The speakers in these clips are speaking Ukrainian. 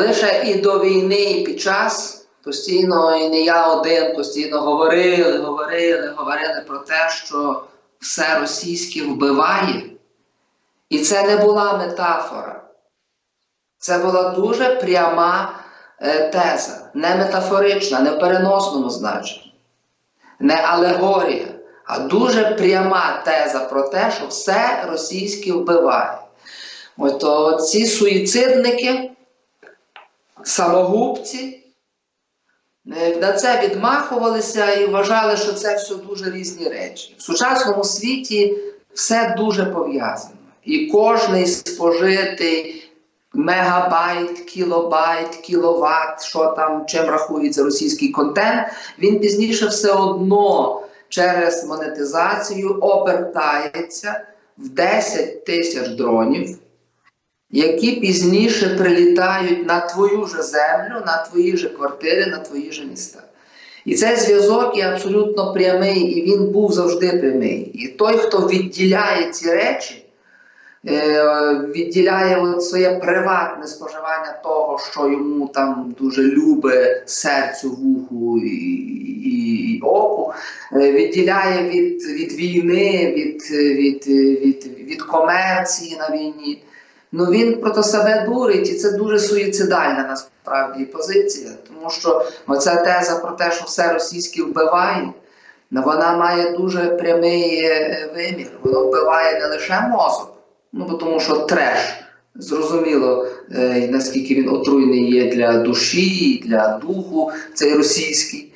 лише і до війни, і під час постійно, і не я один, постійно говорили, говорили, говорили про те, що все російське вбиває. І це не була метафора. Це була дуже пряма е, теза, не метафорична, не в переносному значенні, не алегорія, а дуже пряма теза про те, що все російське вбиває. То ці суїцидники, самогубці, е, на це відмахувалися і вважали, що це все дуже різні речі. В сучасному світі все дуже пов'язано. І кожний спожитий мегабайт, кілобайт, кіловат, що там, чим рахується російський контент, він пізніше все одно через монетизацію обертається в 10 тисяч дронів, які пізніше прилітають на твою же землю, на твої же квартири, на твої же міста. І цей зв'язок є абсолютно прямий, і він був завжди прямий. І той, хто відділяє ці речі, е, відділяє своє приватне споживання того, що йому там дуже любе серцю, вуху і, і, і оку, е, відділяє від, від війни, від, від, від, від комерції на війні. Ну він проти себе дурить, і це дуже суїцидальна насправді позиція, тому що оця теза про те, що все російське вбиває, ну, вона має дуже прямий е, вимір. Воно вбиває не лише мозок, ну тому що треш. Зрозуміло, е, наскільки він отруйний є для душі, для духу, цей російський.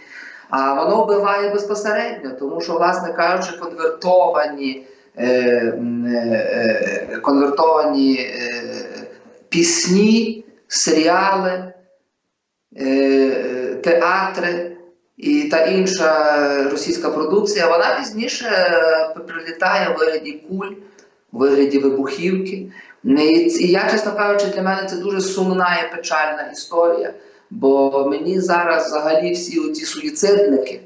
А воно вбиває безпосередньо, тому що, власне кажучи, конвертовані конвертовані е, пісні, серіали, е, театри і та інша російська продукція, вона пізніше е, прилітає в вигляді куль, в вигляді вибухівки. І, я, чесно кажучи, для мене це дуже сумна і печальна історія. Бо мені зараз взагалі всі оці суїцидники,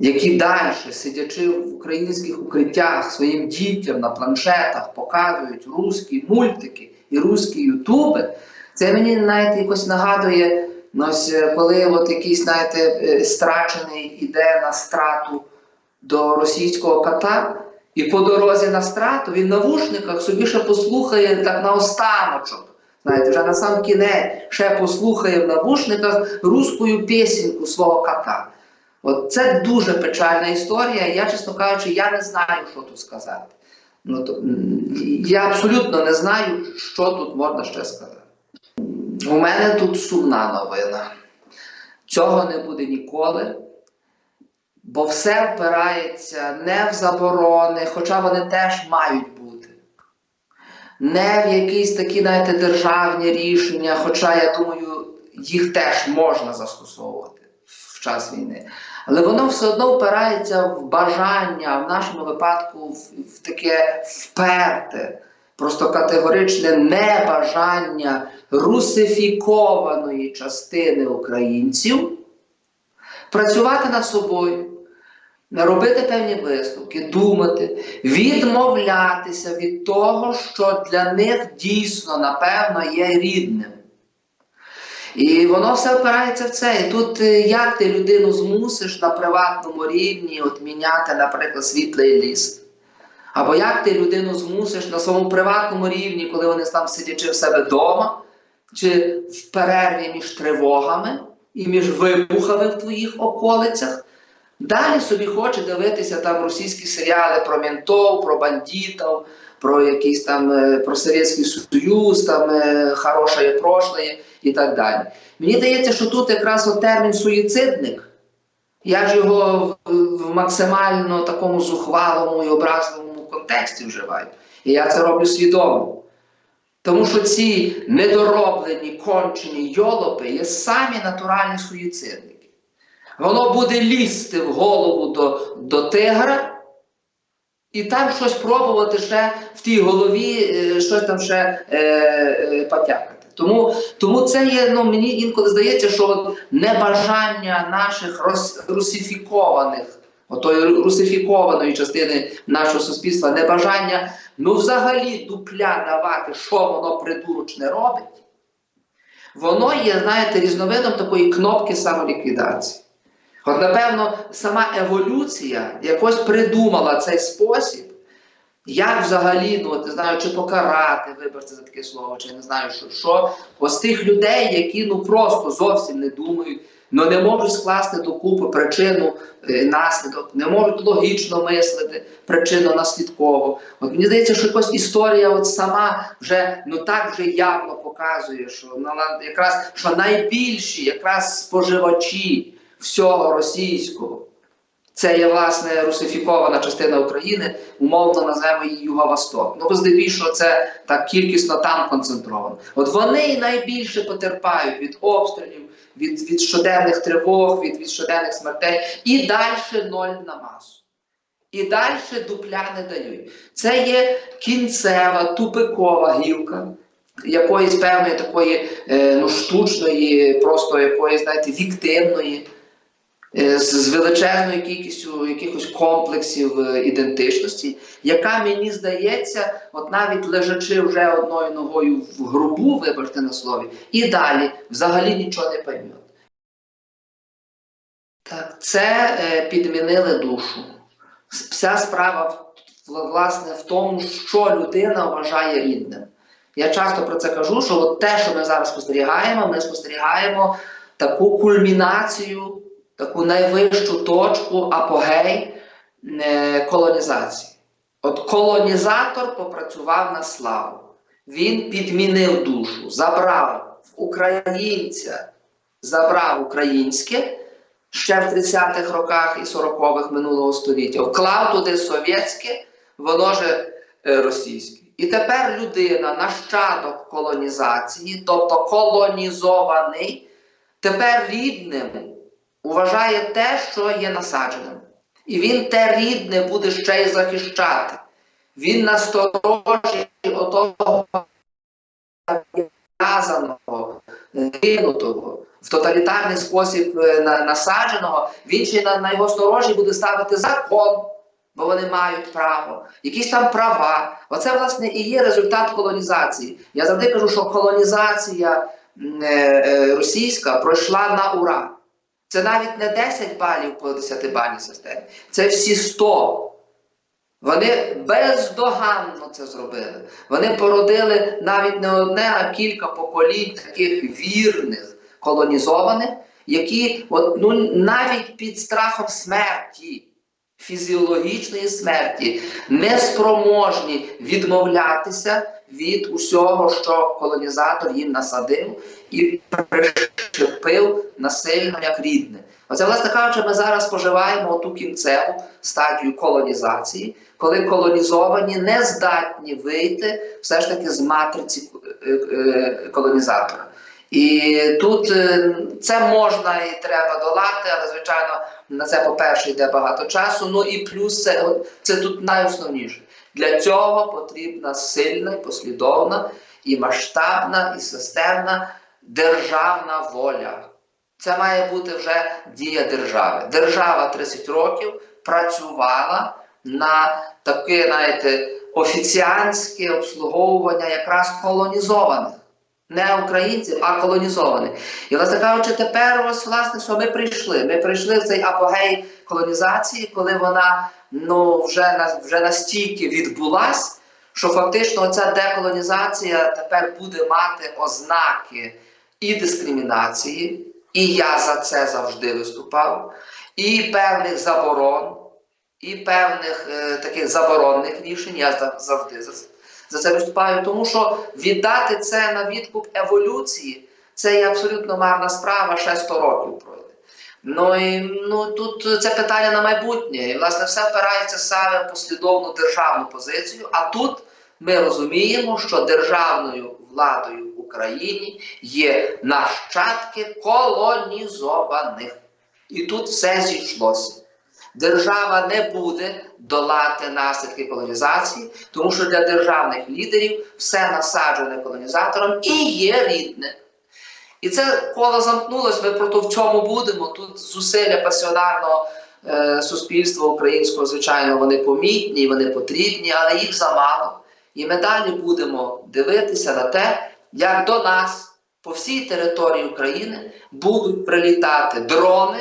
які далі, сидячи в українських укриттях своїм дітям на планшетах, показують русські мультики і русські ютуби, це мені навіть якось нагадує, ну, ось, е, коли от якийсь знаєте, е, страчений іде на страту до російського кота, і по дорозі на страту він в навушниках собі ще послухає так на останочок. Знаєте, вже на сам кінець ще послухає в навушниках руську пісеньку свого кота. От це дуже печальна історія. Я, чесно кажучи, я не знаю, що тут сказати. Ну, то, я абсолютно не знаю, що тут можна ще сказати. У мене тут сумна новина. Цього не буде ніколи, бо все впирається не в заборони, хоча вони теж мають бути. Не в якісь такі, знаєте, державні рішення, хоча, я думаю, їх теж можна застосовувати в час війни. Але воно все одно впирається в бажання, в нашому випадку, в, в таке вперте, просто категоричне небажання русифікованої частини українців працювати над собою, робити певні висновки, думати, відмовлятися від того, що для них дійсно, напевно, є рідним. І воно все впирається в це. І тут е, як ти людину змусиш на приватному рівні от міняти, наприклад, свій плейліст. Або як ти людину змусиш на своєму приватному рівні, коли вони там сидячи в себе вдома, чи в перерві між тривогами і між вибухами в твоїх околицях, далі собі хоче дивитися там російські серіали про ментов, про бандитів, про якийсь там е, про Совєтський Союз, там е, хороше прошлое і так далі. Мені здається, що тут якраз от термін суїцидник. Я ж його в, максимально такому зухвалому і образливому контексті вживаю. І я це роблю свідомо. Тому що ці недороблені, кончені йолопи є самі натуральні суїцидники. Воно буде лізти в голову до, до тигра і там щось пробувати ще в тій голові, е, щось там ще е, е, потякати. Тому, тому це є, ну мені інколи здається, що небажання наших рос, русифікованих, отої русифікованої частини нашого суспільства, небажання ну взагалі дупля давати, що воно придурочне робить, воно є, знаєте, різновидом такої кнопки самоліквідації. От, напевно, сама еволюція якось придумала цей спосіб, як взагалі, ну, не знаю, чи покарати, вибачте за таке слово, чи не знаю, що, що ось тих людей, які ну просто зовсім не думають, ну не можуть скласти докупи причину, е, наслідок, не можуть логічно мислити причину наслідково. От мені здається, що якось історія от сама вже ну так вже явно показує, що вона якраз що найбільші якраз споживачі всього російського. Це є власне русифікована частина України, умовно назвемо її Юго-Восток. Ну, бо здебільшого це так кількісно там концентровано. От вони найбільше потерпають від обстрілів, від, від щоденних тривог, від, від щоденних смертей, і далі ноль на масу. І далі дупля не дають. Це є кінцева, тупикова гілка. Якоїсь певної такої е, ну, штучної, просто якоїсь, знаєте, віктивної з, з величезною кількістю якихось комплексів е, ідентичності, яка мені здається, от навіть лежачи вже одною ногою в грубу, вибачте на слові, і далі взагалі нічого не пойме. Так, це е, підмінили душу. Вся справа власне в тому, що людина вважає рідним. Я часто про це кажу, що от те, що ми зараз спостерігаємо, ми спостерігаємо таку кульмінацію, таку найвищу точку апогей е, колонізації. От колонізатор попрацював на славу. Він підмінив душу, забрав в українця, забрав українське ще в 30-х роках і 40-х минулого століття, вклав туди совєтське, воно же російське. І тепер людина, нащадок колонізації, тобто колонізований, тепер рідним вважає те, що є насадженим. І він те рідне буде ще й захищати. Він насторожі отого в'язаного, кинутого, в тоталітарний спосіб е, насадженого, він ще на, на його сторожі буде ставити закон, бо вони мають право, якісь там права. Оце, власне, і є результат колонізації. Я завжди кажу, що колонізація е, е, російська пройшла на ура. Це навіть не 10 балів по 10-бальній системі, це всі 100. Вони бездоганно це зробили. Вони породили навіть не одне, а кілька поколінь таких вірних колонізованих, які от, ну, навіть під страхом смерті, фізіологічної смерті, не спроможні відмовлятися від усього, що колонізатор їм насадив і прищепив насильно як рідне. Оце, власне кажучи, ми зараз споживаємо ту кінцеву стадію колонізації, коли колонізовані не здатні вийти все ж таки з матриці е, е, колонізатора. І тут е, це можна і треба долати, але звичайно на це, по-перше, йде багато часу. Ну і плюс це, це тут найосновніше. Для цього потрібна сильна, послідовна, і масштабна, і системна державна воля. Це має бути вже дія держави. Держава 30 років працювала на таке, знаєте, офіціанське обслуговування якраз колонізованих. Не українців, а колонізованих. І, власне кажучи, тепер ось, власне, що ми прийшли. Ми прийшли в цей апогей колонізації, коли вона ну, вже, вже настільки відбулась, що фактично ця деколонізація тепер буде мати ознаки і дискримінації, і я за це завжди виступав, і певних заборон, і певних е, таких заборонних рішень. Я завжди за, за це виступаю, тому що віддати це на відкуп еволюції це є абсолютно марна справа, ще 100 років пройде. Ну і ну тут це питання на майбутнє, і власне все впирається саме в послідовну державну позицію. А тут ми розуміємо, що державною владою в Україні є нащадки колонізованих. І тут все зійшлося. Держава не буде долати наслідки колонізації, тому що для державних лідерів все насаджене колонізатором і є рідне. І це коло замкнулось, ми просто в цьому будемо. Тут зусилля пасіонарного е, суспільства українського, звичайно, вони помітні, вони потрібні, але їх замало. І ми далі будемо дивитися на те, як до нас по всій території України будуть прилітати дрони,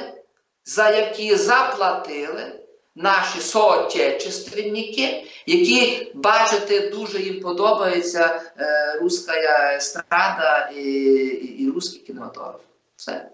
за які заплатили наші соотечественники, які, бачите, дуже їм подобається е, руська естрада і, і, і русський кінематограф. Все.